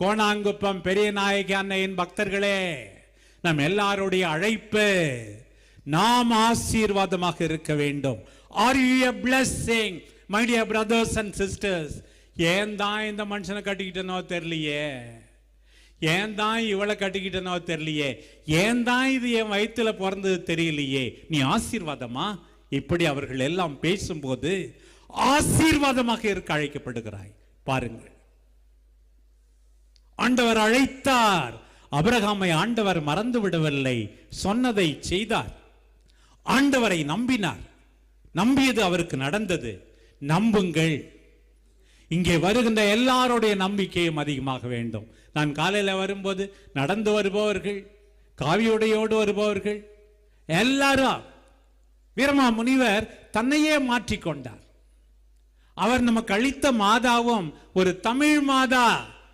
கோணாங்குப்பம் பெரிய நாயகி அன்னையின் பக்தர்களே நம் எல்லாருடைய அழைப்பு நாம் ஆசீர்வாதமாக இருக்க வேண்டும். Are you a blessing my dear brothers and sisters ஏன் தான் இந்த மனுஷனை கட்டிக்கிட்டனோ தெரியலையே. ஏன் தான் இவளை கட்டிக்கிட்டனோ தெரியலையே. ஏன் தான் இது என் வயிற்றுல பிறந்தது தெரியலையே. நீ ஆசீர்வாதமா? இப்படி அவர்கள் எல்லாம் பேசும்போது ஆசீர்வாதமாக இருக்க அழைக்கப்படுகிறாய். பாருங்கள். ஆண்டவர் அழைத்தார். அபிரகாமை ஆண்டவர் மறந்து விடவில்லை. சொன்னதை செய்தார். ஆண்டவரை நம்பினார். நம்பியது அவருக்கு நடந்தது. நம்புங்கள். இங்கே வருகின்ற எல்லாருடைய நம்பிக்கையும் அதிகமாக வேண்டும். நான் காலையில் வரும்போது நடந்து வருபவர்கள் காவியுடையோடு வருபவர்கள் எல்லாரும் வீரமா முனிவர் தன்னையே மாற்றிக்கொண்டார். அவர் நமக்கு அளித்த மாதாவும் ஒரு தமிழ் மாதா.